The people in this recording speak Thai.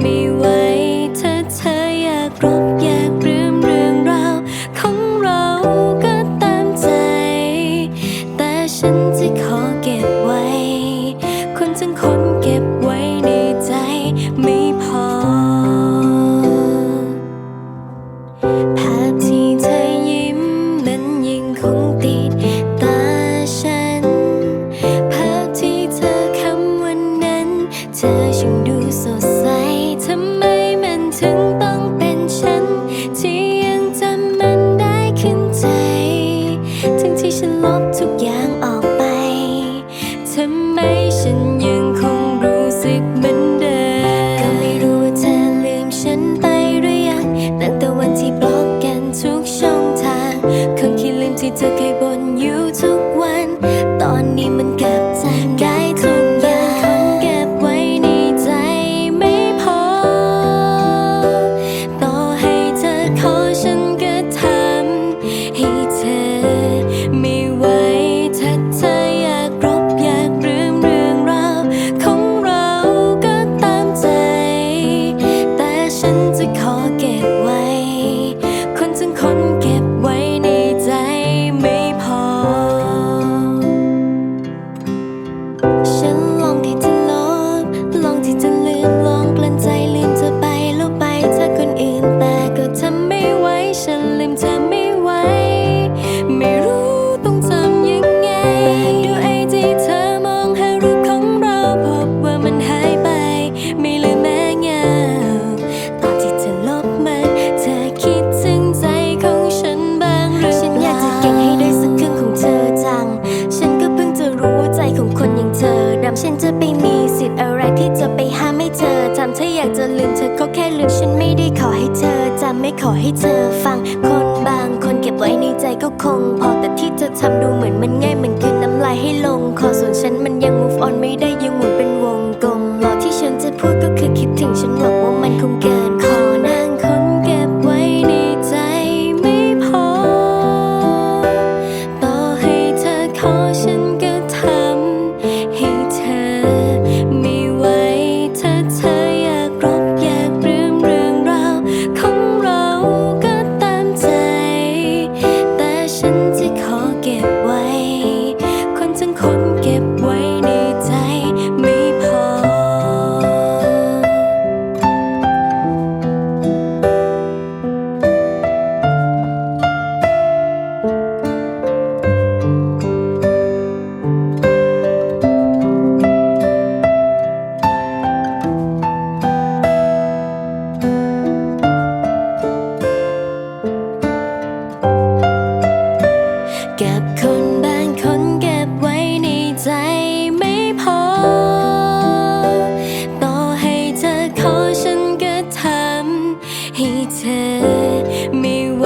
ไม่ไหวถ้าเธออยากรบอยากลืมเรื่องราวของเราก็ตามใจ แต่ฉันจะขอเก็บไว้ 起落 ฉันจะไปมีสิทธิ์อะไรที่จะไปห้ามให้เจอทำเธออยากจะลืมเธอก็แค่ลืมฉันไม่ได้ขอให้เธอจำไม่ขอให้เธอฟัง คนบางคนเก็บไว้ในใจก็คง พอแต่ที่เธอทำดูเหมือนมันง่ายมันคือน้ำลายให้ลงคอส่วนฉันมันยัง move on ไม่ได้ยัง ให้เธอไม่ไหว